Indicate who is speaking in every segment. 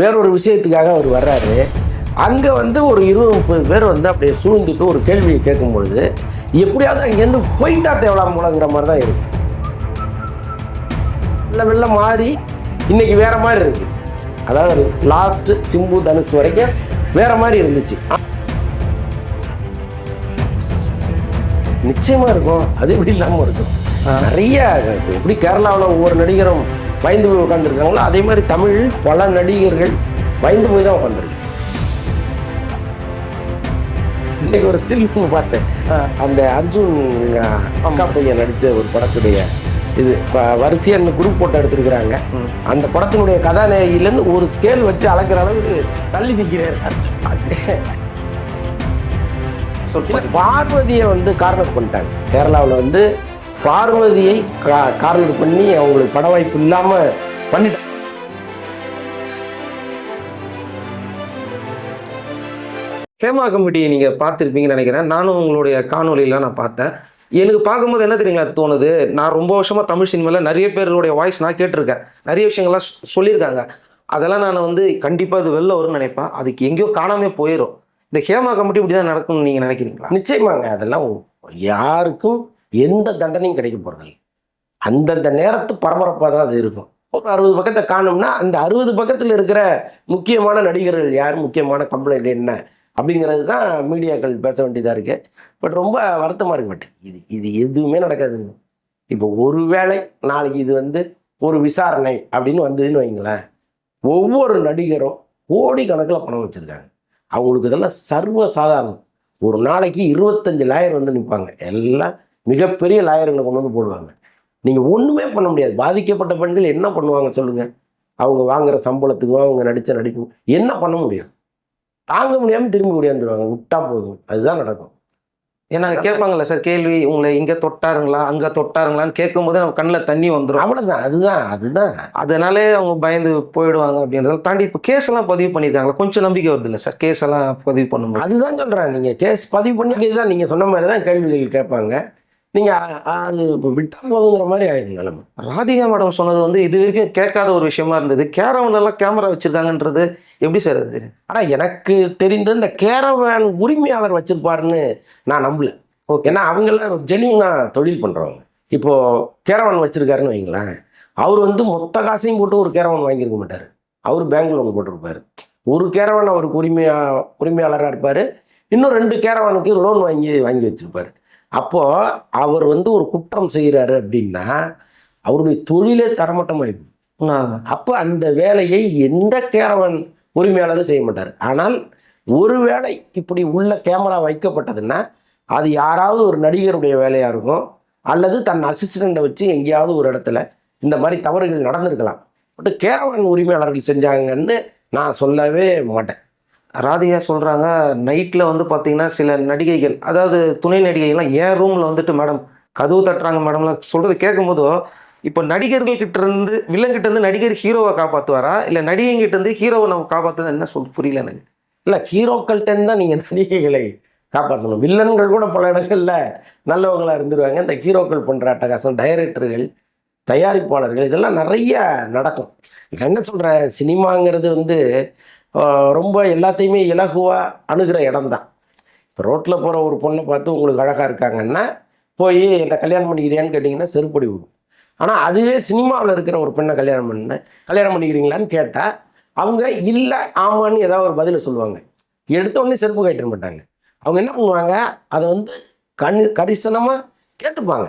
Speaker 1: வேறொரு விஷயத்துக்காக அவர் வர்றாரு. அங்கே வந்து ஒரு இருபது முப்பது பேர் வந்து அப்படியே சூழ்ந்துட்டு ஒரு கேள்வியை கேட்கும்பொழுது எப்படியாவது அங்கேருந்து போயிட்டா தேவலாம் போலங்கிற மாதிரி தான் இருக்கு. மெல்ல மெல்ல மாறி இன்னைக்கு வேற மாதிரி இருக்கு. அதாவது லாஸ்ட் சிம்பு தனுஷ் வரைக்கும் வேற மாதிரி இருந்துச்சு. நிச்சயமா இருக்கும். அது எப்படி இல்லாம இருக்கும்? நிறைய எப்படி கேரளாவில் ஒவ்வொரு நடிகரும் பயந்து போய் உட்காந்துருக்காங்களோ அதே மாதிரி தமிழ் பல நடிகர்கள் பயந்து போய் தான் உட்காந்துருக்கு இன்னைக்கு ஒரு ஸ்டில் பார்த்தேன். அந்த அர்ஜுன் அக்கா பையன் நடிச்ச ஒரு படத்துடைய இது இப்போ வரிசையாக இந்த குரூப் போட்டோ எடுத்திருக்கிறாங்க. அந்த படத்தினுடைய கதாநாயகிலேருந்து ஒரு ஸ்கேல் வச்சு அளக்கிற அளவுக்கு தள்ளி நிற்கிறார் அர்ஜுன். பார்வதியை வந்து கார்னர் பண்ணிட்டாங்க. கேரளாவில் வந்து பார்வதியை கா- கார்னர் பண்ணி அவங்களுக்கு பட வாய்ப்பு இல்லாமல் பண்ணிட்டாங்க
Speaker 2: ஹேமா கமிட்டியை நீங்கள் பார்த்துருப்பீங்கன்னு நினைக்கிறேன். நானும் உங்களுடைய காணொலியெலாம் நான் பார்த்தேன். எனக்கு பார்க்கும்போது என்ன தெரியுங்களா தோணுது? நான் ரொம்ப வருஷமாக தமிழ் சினிமாவில் நிறைய பேருடைய வாய்ஸ் நான் கேட்டிருக்கேன். நிறைய விஷயங்கள்லாம் சொல்லியிருக்காங்க. அதெல்லாம் நான் வந்து கண்டிப்பாக அது வெளில வரும்னு நினைப்பேன். அதுக்கு எங்கேயோ காணாமே போயிடும் இந்த ஹேமா கமிட்டி இப்படி தான் நடக்கும்னு நீங்கள் நினைக்கிறீங்களா?
Speaker 1: நிச்சயமாங்க. அதெல்லாம் யாருக்கும் எந்த தண்டனையும் கிடைக்க போகிறதில்ல அந்தந்த நேரத்து பரபரப்பாக தான் அது இருக்கும். ஒரு அறுபது பக்கத்தை காணும்னா அந்த அறுபது பக்கத்தில் இருக்கிற முக்கியமான நடிகர்கள் யார் முக்கியமான கம்ப்ளைண்ட் என்ன அப்படிங்கிறது தான் மீடியாக்கள் பேச வேண்டியதாக இருக்கு. பட் ரொம்ப வருத்தமாக இருக்கு. பட் இது இது எதுவுமே நடக்காதுங்க. இப்போ ஒருவேளை நாளைக்கு இது வந்து ஒரு விசாரணை அப்படின்னு வந்ததுன்னு வைங்களேன். ஒவ்வொரு நடிகரும் கோடிக்கணக்கில் பணம் வச்சுருக்காங்க. அவங்களுக்கு இதெல்லாம் சர்வ சாதாரணம். ஒரு நாளைக்கு இருபத்தஞ்சு லாயர் வந்து நிற்பாங்க எல்லாம் மிகப்பெரிய லாயர்களை கொண்டு வந்து போடுவாங்க. நீங்கள் ஒன்றுமே பண்ண முடியாது. பாதிக்கப்பட்ட பெண்கள் என்ன பண்ணுவாங்க சொல்லுங்கள் அவங்க வாங்குகிற சம்பளத்துக்கும் அவங்க நடித்த நடிக்கும் என்ன பண்ண முடியும்? தாங்க முடியாமல் திரும்பி ஓடியாந்துருவாங்க. விட்டா போதும். அதுதான் நடக்கும்.
Speaker 2: ஏன்னா கேட்பாங்கல்ல சார் கேள்வி உங்களை இங்கே தொட்டாருங்களா அங்கே தொட்டாருங்களான்னு கேட்கும்போது நம்ம கண்ணில் தண்ணி வந்துடும்
Speaker 1: அவ்வளோதான் அதுதான் அதுதான்.
Speaker 2: அதனாலே அவங்க பயந்து போயிடுவாங்க அப்படின்றத தாண்டி இப்போ கேஸ் எல்லாம் பதிவு பண்ணியிருக்காங்களா? கொஞ்சம் நம்பிக்கை வருது இல்லை சார் கேஸ் எல்லாம் பதிவு பண்ணும்போது.
Speaker 1: அதுதான் சொல்கிறேன் நீங்கள் கேஸ் பதிவு பண்ணி இதுதான் நீங்கள் சொன்ன மாதிரி தான் கேள்விகள் கேட்பாங்க. நீங்கள் அது இப்போ விட்டா போதுங்கிற மாதிரி ஆயிடும் நிலைமை.
Speaker 2: ராதிகா மேடம் சொன்னது வந்து இது வரைக்கும் கேட்காத ஒரு விஷயமா இருந்தது. கேரவன் எல்லாம் கேமரா வச்சிருக்காங்கன்றது எப்படி சார் அது
Speaker 1: ஆனால் எனக்கு தெரிந்த இந்த கேரவேன் உரிமையாளர் வச்சிருப்பாருன்னு நான் நம்பல. ஓகே. ஏன்னா அவங்கெல்லாம் ஜெனியூனா தொழில் பண்ணுறவங்க இப்போது கேரவான் வச்சிருக்காருன்னு வைங்களேன். அவர் வந்து மொத்த காசையும் போட்டு ஒரு கேரவான் வாங்கியிருக்க மாட்டார். அவர் பேங்க் லோன் போட்டிருப்பாரு. ஒரு கேரவான் அவருக்கு உரிமையா உரிமையாளராக இருப்பார். இன்னும் ரெண்டு கேரவானுக்கு லோன் வாங்கி வாங்கி வச்சிருப்பாரு. அப்போது அவர் வந்து ஒரு குற்றம் செய்கிறாரு அப்படின்னா அவருடைய தொழிலே தரமட்டமாயிடும் அப்போ அந்த வேலையை எந்த கேரவன் உரிமையாளரும் செய்ய மாட்டார். ஆனால் ஒருவேளை இப்படி உள்ள கேமரா வைக்கப்பட்டதுன்னா அது யாராவது ஒரு நடிகருடைய வேலையாக இருக்கும் அல்லது தன் அசிஸ்டண்ட்டை வச்சு எங்கேயாவது ஒரு இடத்துல இந்த மாதிரி தவறுகள் நடந்திருக்கலாம். பட் கேரவன் உரிமையாளர்கள் செஞ்சாங்கன்னு நான் சொல்லவே மாட்டேன்.
Speaker 2: ராதிகா சொல்கிறாங்க நைட்டில் வந்து பார்த்திங்கன்னா சில நடிகைகள் அதாவது துணை நடிகைகள்லாம் ஏன் ரூமில் வந்துட்டு மேடம் கதவு தட்டுறாங்க மேடம்லாம் சொல்கிறது கேட்கும்போது இப்போ நடிகர்கள் கிட்ட இருந்து வில்லங்கிட்ட இருந்து நடிகர் ஹீரோவை காப்பாற்றுவாரா இல்லை நடிகைங்கிட்ட இருந்து ஹீரோவை நம்ம காப்பாற்றுறது என்ன சொல் புரியல எனக்கு.
Speaker 1: இல்லை ஹீரோக்கள்கிட்ட தான் நீங்கள் நடிகைகளை காப்பாற்றணும் வில்லன்கள் கூட பல இடங்களில் நல்லவங்களாக இருந்துருவாங்க. இந்த ஹீரோக்கள் பண்ணுற அட்டகாசம் டைரக்டர்கள் தயாரிப்பாளர்கள் இதெல்லாம் நிறைய நடக்கும். நான் என்ன சொல்கிறேன் சினிமாங்கிறது வந்து ரொம்ப எல்லாத்தையுமே இலகுவாக அணுகிற இடம்தான். இப்போ ரோட்டில் போகிற ஒரு பொண்ணை பார்த்து உங்களுக்கு அழகாக இருக்காங்கன்னா போய் என்னை கல்யாணம் பண்ணிக்கிறியான்னு கேட்டிங்கன்னா செருப்படி விடும். ஆனால் அதுவே சினிமாவில் இருக்கிற ஒரு பெண்ணை கல்யாணம் பண்ண கல்யாணம் பண்ணிக்கிறீங்களான்னு கேட்டால் அவங்க இல்லை ஆமான்னு ஏதாவது ஒரு பதிலை சொல்லுவாங்க. எடுத்தோடனே செருப்பு கட்டிட மாட்டாங்க. அவங்க என்ன பண்ணுவாங்க? அதை வந்து கண் கரிசனமாக கேட்டுப்பாங்க.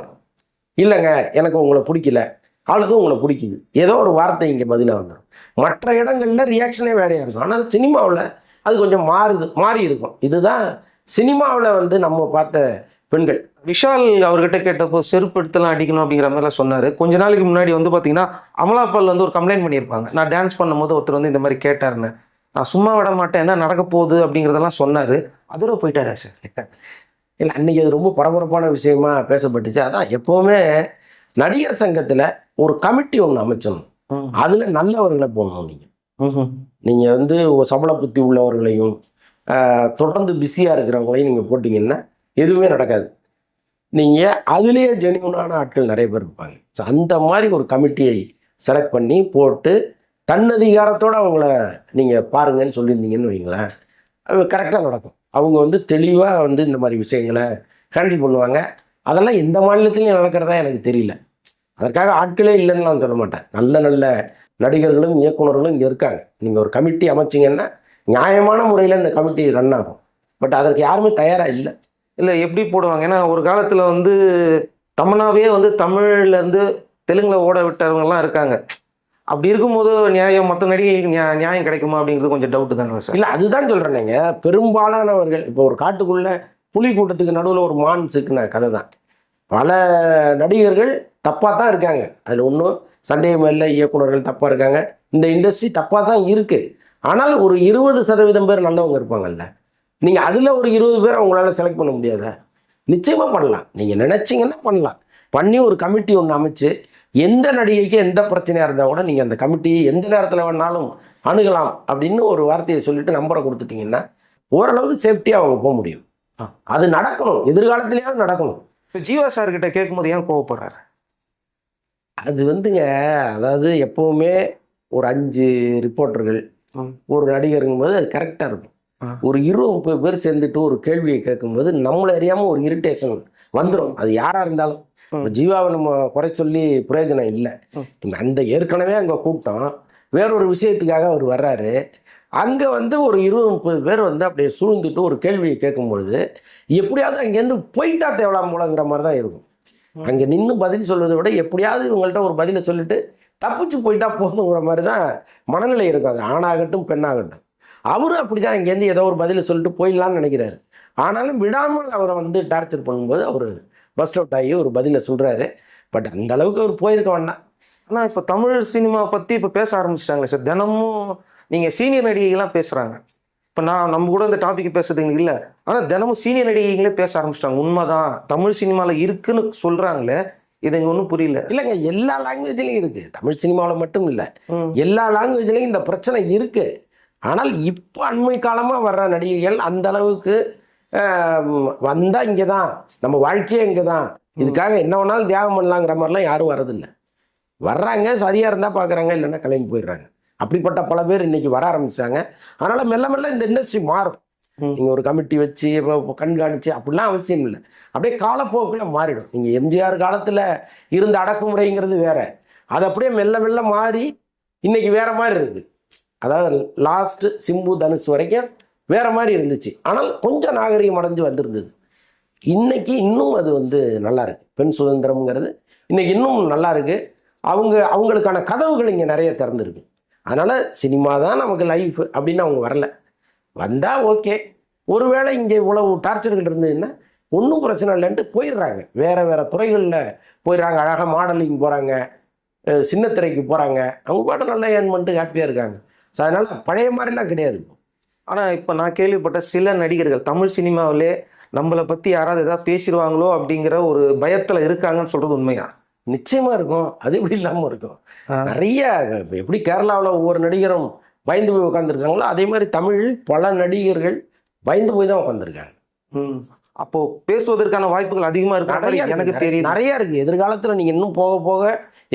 Speaker 1: இல்லைங்க எனக்கு உங்களை பிடிக்கல. அவளுக்கு உங்களை பிடிக்குது. ஏதோ ஒரு வார்த்தை இங்கே பதிலாக வந்துடும் மற்ற இடங்களில் ரியாக்ஷனே வேறையாக இருக்கும். ஆனால் சினிமாவில் அது கொஞ்சம் மாறுது மாறி இருக்கும். இதுதான் சினிமாவில் வந்து நம்ம பார்த்த பெண்கள்.
Speaker 2: விஷால் அவர்கிட்ட கேட்டப்போ செருப்பு எடுத்துலாம் அடிக்கணும் அப்படிங்கிற மாதிரிலாம் சொன்னார். கொஞ்ச நாளைக்கு முன்னாடி வந்து பார்த்தீங்கன்னா அமலாபால் வந்து ஒரு கம்ப்ளைண்ட் பண்ணியிருப்பாங்க. நான் டான்ஸ் பண்ணும்போது ஒருத்தர் வந்து இந்த மாதிரி கேட்டாருன்னு. நான் சும்மா விட மாட்டேன். என்ன நடக்க போகுது? அப்படிங்கிறதெல்லாம் சொன்னார். அதோட போயிட்டாரா சார்.
Speaker 1: இல்லை அன்றைக்கி அது ரொம்ப பரபரப்பான விஷயமா பேசப்பட்டுச்சு. அதான் எப்போவுமே நடிகர் சங்கத்தில் ஒரு கமிட்டி ஒன்று அமைச்சணும். அதில் நல்லவர்களை போடணும் நீங்கள் நீங்கள் வந்து சபல புத்தி உள்ளவர்களையும் தொடர்ந்து பிஸியாக இருக்கிறவங்களையும் நீங்கள் போட்டிங்கன்னா எதுவுமே நடக்காது. நீங்கள் அதுலேயே ஜெனியூனான ஆட்கள் நிறைய பேர் இருப்பாங்க. ஸோ அந்த மாதிரி ஒரு கமிட்டியை செலக்ட் பண்ணி போட்டு தன்னதிகாரத்தோடு அவங்கள நீங்கள் பாருங்கன்னு சொல்லியிருந்தீங்கன்னு வைங்களேன் கரெக்டாக நடக்கும். அவங்க வந்து தெளிவாக வந்து இந்த மாதிரி விஷயங்களை ஹேண்டில் பண்ணுவாங்க. அதெல்லாம் எந்த மாநிலத்திலையும் நடக்கிறதா எனக்கு தெரியல. அதற்காக ஆட்களே இல்லைன்னு நான் சொல்ல மாட்டேன். நல்ல நல்ல நடிகர்களும் இயக்குனர்களும் இங்கே இருக்காங்க. நீங்கள் ஒரு கமிட்டி அமைச்சிங்கன்னா நியாயமான முறையில் இந்த கமிட்டி ரன் ஆகும். பட் அதற்கு யாருமே தயாராக இல்லை.
Speaker 2: இல்லை எப்படி போடுவாங்க? ஏன்னா ஒரு காலத்தில் வந்து தமிழாவே வந்து தமிழ்லேருந்து தெலுங்கில் ஓட விட்டவங்கலாம் இருக்காங்க. அப்படி இருக்கும்போது நியாயம் மற்ற நடிகைகளுக்கு நியாயம் கிடைக்குமா அப்படிங்கிறது கொஞ்சம் டவுட்டு தானே சார்?
Speaker 1: இல்லை அதுதான் சொல்கிறேங்க பெரும்பாலானவர்கள் இப்போ ஒரு காட்டுக்குள்ள புலி கூட்டத்துக்கு நடுவில் ஒரு மான் சிக்கின கதை தான். பல நடிகர்கள் தப்பாக தான் இருக்காங்க. அதில் ஒன்றும் சந்தேகம் இல்லை இயக்குநர்கள் தப்பாக இருக்காங்க. இந்த இண்டஸ்ட்ரி தப்பாக தான் இருக்குது ஆனால் ஒரு இருபது சதவீதம் பேர் நல்லவங்க இருப்பாங்கல்ல. நீங்கள் அதில் ஒரு இருபது பேர் அவங்களால செலக்ட் பண்ண முடியாதா? நிச்சயமாக பண்ணலாம். நீங்கள் நினச்சிங்கன்னா பண்ணலாம். பண்ணி ஒரு கமிட்டி ஒன்று அமைச்சு எந்த நடிகைக்கு எந்த பிரச்சனையாக இருந்தால் கூட நீங்கள் அந்த கமிட்டியை எந்த நேரத்தில் வேணாலும் அணுகலாம் அப்படின்னு ஒரு வார்த்தையை சொல்லிட்டு நம்பரை கொடுத்துட்டீங்கன்னா ஓரளவுக்கு சேஃப்டியாக அவங்க போக முடியும். அது நடக்கணும். எதிர்காலத்துலேயாவது நடக்கணும்.
Speaker 2: இப்போ ஜீவா சார் கிட்ட கேட்கும்போது ஏன் கோவப்படுறாரு?
Speaker 1: அது வந்துங்க அதாவது எப்போவுமே ஒரு அஞ்சு ரிப்போர்ட்டர்கள். ஒரு நடிகருங்கும் போது அது கரெக்டாக இருக்கும். ஒரு இருபது முப்பது பேர் சேர்ந்துட்டு ஒரு கேள்வியை கேட்கும்போது நம்மளை அறியாமல் ஒரு இரிட்டேஷன் வந்துடும் அது யாராக இருந்தாலும். ஜீவாவை நம்ம குறை சொல்லி பிரயோஜனம் இல்லை. அந்த ஏற்கனவே அங்கே கூட்டம். வேறொரு விஷயத்துக்காக அவர் வர்றாரு. அங்கே வந்து ஒரு இருபது முப்பது பேர் வந்து அப்படியே சூழ்ந்துட்டு ஒரு கேள்வியை கேட்கும் பொழுது எப்படியாவது அங்கேருந்து போயிட்டா தேவலாம் போலங்கிற மாதிரி தான் இருக்கும். அங்கே நின்று பதில் சொல்வதை விட எப்படியாவது இவங்கள்ட்ட ஒரு பதிலை சொல்லிட்டு தப்பிச்சு போயிட்டா போதுங்கிற மாதிரி தான் மனநிலை இருக்கும். அது ஆணாகட்டும் பெண்ணாகட்டும். அவரும் அப்படி தான் இங்கேருந்து ஏதோ ஒரு பதிலை சொல்லிட்டு போயிடலாம்னு நினைக்கிறாரு. ஆனாலும் விடாமல் அவரை வந்து டார்ச்சர் பண்ணும்போது அவர் பஸ்ட் அவுட் ஆகி ஒரு பதிலை சொல்கிறாரு பட் அந்த அளவுக்கு அவர் போயிருக்க வேண்டாம்.
Speaker 2: ஆனால் இப்போ தமிழ் சினிமா பற்றி இப்போ பேச ஆரம்பிச்சிட்டாங்களே சார். தினமும் நீங்கள் சீனியர் நடிகைகள்லாம் பேசுகிறாங்க இப்போ நான் நம்ம கூட இந்த டாபிக் பேசுறதுக்கு இல்லை. ஆனால் தினமும் சீனியர் நடிகைகளே பேச ஆரம்பிச்சிட்டாங்க. உண்மைதான். தமிழ் சினிமாவில் இருக்குன்னு சொல்கிறாங்களே இது இங்கே ஒன்றும் புரியல.
Speaker 1: இல்லைங்க எல்லா லாங்குவேஜ்லையும் இருக்குது தமிழ் சினிமாவில் மட்டும் இல்லை. எல்லா லாங்குவேஜ்லையும் இந்த பிரச்சனை இருக்குது ஆனால் இப்போ அண்மை காலமாக வர்ற நடிகைகள் அந்த அளவுக்கு வந்தால் இங்கே தான் நம்ம வாழ்க்கையே இங்கே தான் இதுக்காக என்ன வேணாலும் தியாகம் பண்ணலாங்கிற மாதிரிலாம் யாரும் வரதில்லை வர்றாங்க சரியாக இருந்தால் பார்க்குறாங்க இல்லைன்னா கிளம்பி போயிடுறாங்க. அப்படிப்பட்ட பல பேர் இன்னைக்கு வர ஆரம்பிச்சிட்டாங்க. அதனால் மெல்ல மெல்ல இந்த இண்டஸ்ட்ரி மாறும். நீங்கள் ஒரு கமிட்டி வச்சு இப்போ கண்காணிச்சு அப்படிலாம் அவசியம் இல்லை. அப்படியே காலப்போக்கில் மாறிடும். நீங்கள் எம்ஜிஆர் காலத்தில் இருந்த அடக்குமுறைங்கிறது வேற. அது அப்படியே மெல்ல மெல்ல மாறி இன்னைக்கு வேற மாதிரி இருக்குது அதாவது லாஸ்ட்டு சிம்பு தனுஷ் வரைக்கும் வேறு மாதிரி இருந்துச்சு. ஆனால் கொஞ்சம் நாகரிகம் அடைஞ்சு வந்திருந்தது. இன்றைக்கி இன்னும் அது வந்து நல்லா இருக்குது பெண் சுதந்திரம்ங்கிறது இன்னைக்கு இன்னும் நல்லா இருக்குது அவங்க அவங்களுக்கான கதவுகள் இங்கே நிறைய திறந்துருக்கு. அதனால் சினிமா தான் நமக்கு லைஃப் அப்படின்னு அவங்க வரல. வந்தால் ஓகே ஒருவேளை இங்கே இவ்வளவு டார்ச்சர்கள் இருந்ததுன்னா ஒன்றும் பிரச்சனை இல்லைன்ட்டு போயிடுறாங்க. வேறு வேறு துறைகளில் போயிடுறாங்க. அழகாக மாடலிங் போகிறாங்க சின்ன திரைக்கு போகிறாங்க அவங்க பாட்டு நல்லா ஏர்ன் பண்ணிட்டு ஹாப்பியாக இருக்காங்க. ஸோ அதனால பழைய மாதிரிலாம் கிடையாது இப்போ.
Speaker 2: ஆனால் இப்போ நான் கேள்விப்பட்ட சில நடிகர்கள் தமிழ் சினிமாவிலே நம்மளை பற்றி யாராவது ஏதாவது பேசிடுவாங்களோ அப்படிங்கிற ஒரு பயத்தில் இருக்காங்கன்னு சொல்கிறது உண்மையா?
Speaker 1: நிச்சயமா இருக்கும். அது எப்படி இல்லாமல் இருக்கும். நிறைய எப்படி கேரளாவில் ஒவ்வொரு நடிகரும் பயந்து போய் உட்காந்துருக்காங்களோ அதே மாதிரி தமிழில் பல நடிகர்கள் பயந்து போய் தான் உட்காந்துருக்காங்க
Speaker 2: அப்போ பேசுவதற்கான வாய்ப்புகள் அதிகமாக மாதிரி எனக்கு
Speaker 1: இருக்கு.
Speaker 2: தெரியுது.
Speaker 1: நிறைய இருக்கு. எதிர்காலத்தில் நீங்க இன்னும் போக போக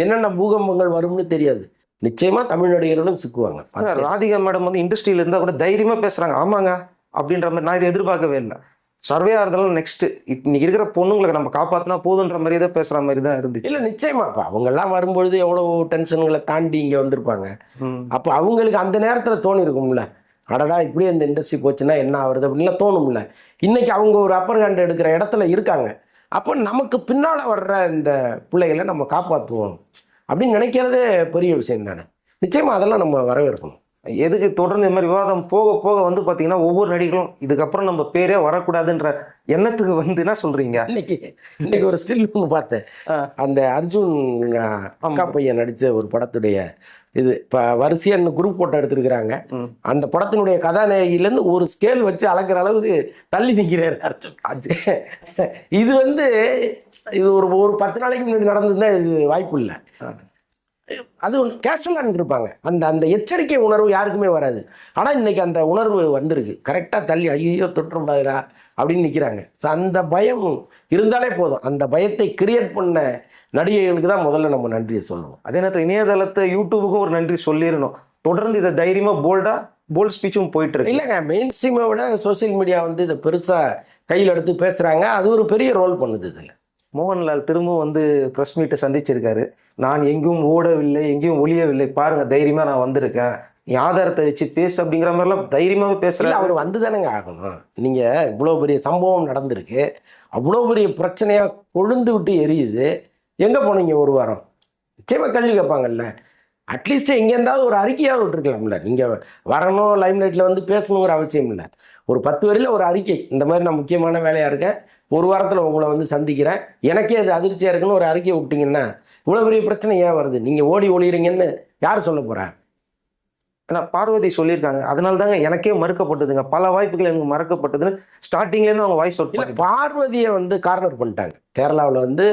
Speaker 1: என்னென்ன பூகம்பங்கள் வரும்னு தெரியாது. நிச்சயமா தமிழ் நடிகர்களும் சிக்குவாங்க.
Speaker 2: ராதிகா மேடம் வந்து இண்டஸ்ட்ரியில இருந்தா கூட தைரியமா பேசுறாங்க. ஆமாங்க அப்படின்ற மாதிரி நான் இதை எதிர்பார்க்கவே இல்லை. சர்வே ஆகிறதுனால நெக்ஸ்ட் இன்னைக்கு இருக்கிற பொண்ணுங்களை நம்ம காப்பாத்தினா போதுன்ற மாதிரி தான் பேசுற மாதிரி தான் இருந்துச்சு.
Speaker 1: இல்ல நிச்சயமா. இப்போ அவங்கெல்லாம் வரும்பொழுது எவ்வளவு டென்ஷன்களை தாண்டி இங்க வந்திருப்பாங்க. அப்போ அவங்களுக்கு அந்த நேரத்துல தோணி இருக்கும்ல அடடா இப்படியே இந்த இண்டஸ்ட்ரி போச்சுன்னா என்ன ஆகுறது அப்படின்லாம் தோணும்ல. இன்னைக்கு அவங்க ஒரு அப்பர் ஹேண்ட் எடுக்கிற இடத்துல இருக்காங்க. அப்போ நமக்கு பின்னால வர்ற இந்த பிள்ளைகளை நம்ம காப்பாற்றுவோம் அப்படின்னு நினைக்கிறதே பெரிய விஷயம் தானே. நிச்சயமா அதெல்லாம் நம்ம வரவேற்கணும்.
Speaker 2: எதுக்கு தொடர்ந்து இந்த மாதிரி விவாதம் போக போக வந்து பாத்தீங்கன்னா ஒவ்வொரு நடிகர்களும் இதுக்கப்புறம் நம்ம பேரே வரக்கூடாதுன்ற எண்ணத்துக்கு வந்து என்ன சொல்றீங்க?
Speaker 1: இன்னைக்கு இன்னைக்கு ஒரு ஸ்டில் ஒன்று பார்த்தேன். அந்த அர்ஜுன் அக்கா பையன் நடிச்ச ஒரு படத்துடைய இது இப்போ வரிசையா இன்னும் குரூப் போட்டோ எடுத்திருக்கிறாங்க. அந்த படத்தினுடைய கதாநாயகிலேருந்து ஒரு ஸ்கேல் வச்சு அளக்குற அளவுக்கு தள்ளி நிற்கிறாரு அர்ஜுன். இது வந்து இது ஒரு ஒரு பத்து நாளைக்கு முன்னாடி நடந்திருந்தா இது வாய்ப்பு இல்லை. அது கேஷுவலாக இருப்பாங்க அந்த அந்த எச்சரிக்கை உணர்வு யாருக்குமே வராது. ஆனால் இன்னைக்கு அந்த உணர்வு வந்திருக்கு. கரெக்டாக தள்ளி ஐயோ தொற்றுக்கூடாதுடா அப்படின்னு நிற்கிறாங்க ஸோ அந்த பயம் இருந்தாலே போதும். அந்த பயத்தை கிரியேட் பண்ண நடிகைகளுக்கு தான் முதல்ல நம்ம நன்றியை சொல்லுவோம்
Speaker 2: அதே நேரத்தில் இணையதளத்தை யூடியூபுக்கும் ஒரு நன்றி சொல்லிடணும் தொடர்ந்து இதை தைரியமாக போல்டாக போல்ட் ஸ்பீச்சும் போயிட்டு இருக்கு.
Speaker 1: இல்லைங்க மெயின் ஸ்ட்ரீமை விட சோஷியல் மீடியா வந்து இதை பெருசாக கையில் எடுத்து பேசுகிறாங்க அது ஒரு பெரிய ரோல் பண்ணுது இதில்.
Speaker 2: மோகன்லால் திரும்பவும் வந்து ப்ரெஸ் மீட்டை சந்திச்சிருக்காரு. நான் எங்கேயும் ஓடவில்லை எங்கேயும் ஒளியவில்லை. பாருங்க தைரியமா நான் வந்திருக்கேன். நீ ஆதாரத்தை வச்சு பேசு அப்படிங்கிற மாதிரிலாம் தைரியமாவே
Speaker 1: இல்லை
Speaker 2: பேசுறாரு
Speaker 1: அவர் வந்து தானேங்க ஆகணும். நீங்கள் இவ்வளோ பெரிய சம்பவம் நடந்திருக்கு. அவ்வளோ பெரிய பிரச்சனையாக கொழுந்து விட்டு எரியுது. எங்கே போனீங்க ஒரு வாரம்? நிச்சயமாக கேள்வி கேட்பாங்கல்ல. அட்லீஸ்ட் எங்கேருந்தாவது ஒரு அறிக்கையாக விட்டுருக்கலாம்ல. நீங்கள் வரணும் லைம்லைட்டில் வந்து பேசணுங்கிற அவசியம் இல்லை. ஒரு பத்து வரையில் ஒரு அறிக்கை. இந்த மாதிரி நான் முக்கியமான வேலையாக இருக்கேன். ஒரு வாரத்தில் உங்களை வந்து சந்திக்கிறேன். எனக்கே அது அதிர்ச்சியாக இருக்குன்னு ஒரு அறிக்கை விட்டிங்கன்னா இவ்வளோ பெரிய பிரச்சனை ஏன் வருது? நீங்கள் ஓடி ஒளிகிறீங்கன்னு யார் சொல்ல போகிறா
Speaker 2: ஏன்னா பார்வதி சொல்லியிருக்காங்க. அதனால தாங்க எனக்கே மறுக்கப்பட்டதுங்க. பல வாய்ப்புகள் எனக்கு மறக்கப்பட்டதுன்னு ஸ்டார்டிங்லேருந்து அவங்க வாய்ஸ்
Speaker 1: இல்லை பார்வதியை வந்து கார்னர் பண்ணிட்டாங்க. கேரளாவில் வந்து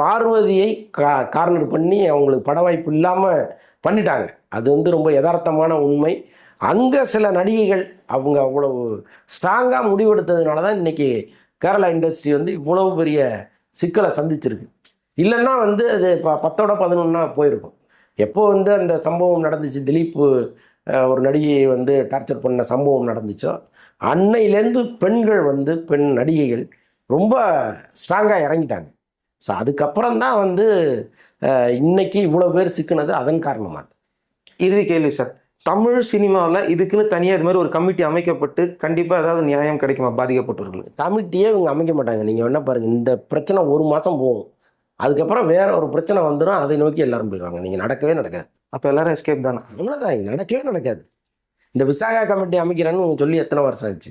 Speaker 1: பார்வதியை கா கார்னர் பண்ணி அவங்களுக்கு பட வாய்ப்பு இல்லாமல் பண்ணிட்டாங்க. அது வந்து ரொம்ப யதார்த்தமான உண்மை. அங்கே சில நடிகைகள் அவங்க அவ்வளவு ஸ்ட்ராங்காக முடிவெடுத்ததுனால தான் இன்றைக்கி கேரளா இண்டஸ்ட்ரி வந்து இவ்வளவு பெரிய சிக்கலை சந்திச்சிருக்கு. இல்லைன்னா வந்து அது இப்போ பத்தோட பதினொன்னா போயிருக்கும். எப்போ வந்து அந்த சம்பவம் நடந்துச்சு திலீப் ஒரு நடிகையை வந்து டார்ச்சர் பண்ண சம்பவம் நடந்துச்சோ அன்னையிலேருந்து பெண்கள் வந்து பெண் நடிகைகள் ரொம்ப ஸ்ட்ராங்காக இறங்கிட்டாங்க. ஸோ அதுக்கப்புறம் தான் வந்து இன்னைக்கு இவ்வளோ பேர் சிக்கினது அதன் காரணமாக.
Speaker 2: இறுதி கேள்வி சார். தமிழ் சினிமாவில் இதுக்குன்னு தனியாக இது மாதிரி ஒரு கமிட்டி அமைக்கப்பட்டு கண்டிப்பாக ஏதாவது நியாயம் கிடைக்குமா? பாதிக்கப்பட்டவர்களுக்கு.
Speaker 1: கமிட்டியே இவங்க அமைக்க மாட்டாங்க. நீங்கள் என்ன பாருங்கள் இந்த பிரச்சனை ஒரு மாதம் போகும். அதுக்கப்புறம் வேற ஒரு பிரச்சனை வந்துடும் அதை நோக்கி எல்லாரும் போயிடுவாங்க. நீங்கள் நடக்கவே நடக்காது.
Speaker 2: அப்போ எல்லாரும் எஸ்கேப் தானே?
Speaker 1: அவ்வளோதான் நடக்கவே நடக்காது. இந்த விசாகா கமிட்டி அமைக்கிறேன்னு உங்க சொல்லி எத்தனை வருஷம் ஆச்சு?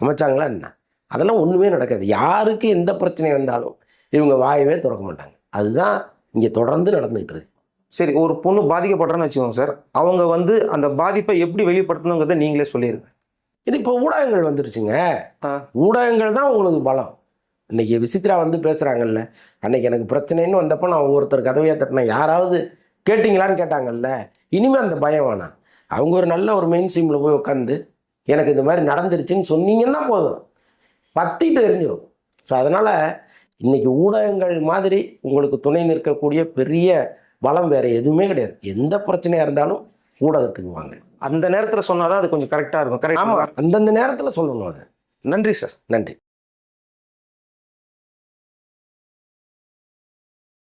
Speaker 1: அமைச்சாங்களா என்ன? அதெல்லாம் ஒன்றுமே நடக்காது. யாருக்கு எந்த பிரச்சனை வந்தாலும் இவங்க வாயவே திறக்க மாட்டாங்க. அதுதான் இங்கே தொடர்ந்து நடந்துகிட்டு இருக்கு.
Speaker 2: சரி ஒரு பொண்ணு பாதிக்கப்படுறேன்னு வச்சுக்கோங்க சார். அவங்க வந்து அந்த பாதிப்பை எப்படி வெளிப்படுத்தணுங்கிறத நீங்களே சொல்லிடுங்க
Speaker 1: இது இப்போ ஊடகங்கள் வந்துருச்சுங்க. ஊடகங்கள் தான் உங்களுக்கு பலம். இன்னைக்கு விசித்ரா வந்து பேசுகிறாங்கல்ல அன்னைக்கு எனக்கு பிரச்சனைன்னு வந்தப்போ நான் ஒவ்வொருத்தர் கதவையாக தட்டினேன். யாராவது கேட்டிங்களான்னு கேட்டாங்கல்ல. இனிமேல் அந்த பயம் வேணாம். அவங்க ஒரு நல்ல ஒரு மெயின் ஸ்ட்ரீமில் போய் உட்காந்து எனக்கு இந்த மாதிரி நடந்துருச்சுன்னு சொன்னீங்கன்னா போதும். பத்திட்டு எரிஞ்சிடும் ஸோ அதனால் இன்னைக்கு ஊடகங்கள் மாதிரி உங்களுக்கு துணை நிற்கக்கூடிய பெரிய பலம் வேற எதுவுமே கிடையாது. எந்த பிரச்சனையாக இருந்தாலும் ஊடகத்துக்கு வாங்க.
Speaker 2: அந்த நேரத்தில் சொன்னாதான் அது கொஞ்சம் கரெக்டாக இருக்கும். கரெக்ட்
Speaker 1: ஆமாம் அந்தந்த நேரத்தில் சொல்லணும் அது.
Speaker 2: நன்றி சார்
Speaker 1: நன்றி.